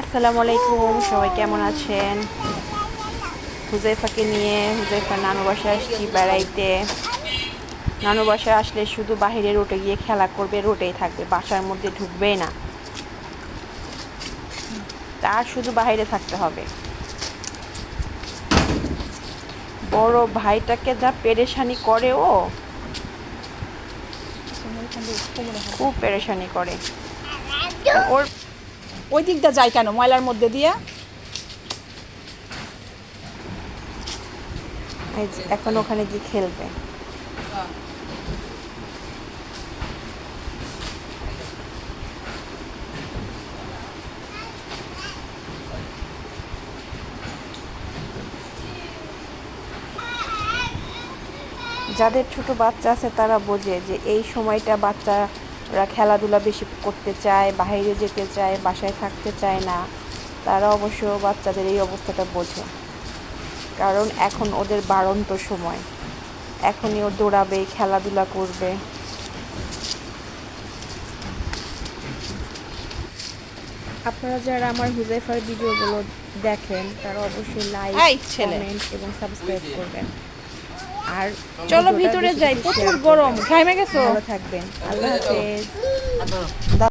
আসসালামু আলাইকুম, সবাই কেমন আছেন? হুজাইফাকে নিয়ে হুজাইফার নানু বাসায় আসছি বেড়াইতে। নানু বাসায় আসলে শুধু বাইরে রোটে গিয়ে খেলা করবে রোটেই থাকবে, বাসার মধ্যে ঢুকবেই না। তার শুধু বাইরে থাকতে হবে। বড় ভাইটাকে যা পেরেশানি করে ও। খুব পেরেশানি করে। ওর ওই দিকটা যায় কেন? ময়লার মধ্যে দিয়ে? এখন ওখানে গিয়ে খেলবে। যাদের ছোট বাচ্চা আছে তারা বোঝে যে এই সময়টা বাচ্চারা খেলাধুলা বেশি করতে চায় বাইরে যেতে চায় বাসায় থাকতে চায় না তারা অবশ্য বাচ্চাদের এই অবস্থাটা বোঝে। কারণ এখন ওদের বাড়ন্ত সময়। এখনই ও দৌড়াবে খেলাধুলা করবে। আপনারা যারা আমার হুজাইফার ভিডিওগুলো দেখেন তারা অবশ্যই লাইক কমেন্ট এবং সাবস্ক্রাইব করবেন। আর চলো ভিতরে যাই প্রচুর গরম। খাইমে ঘাইমে গেছো? ভালো থাকবেন। আল্লাহ হাফেজ।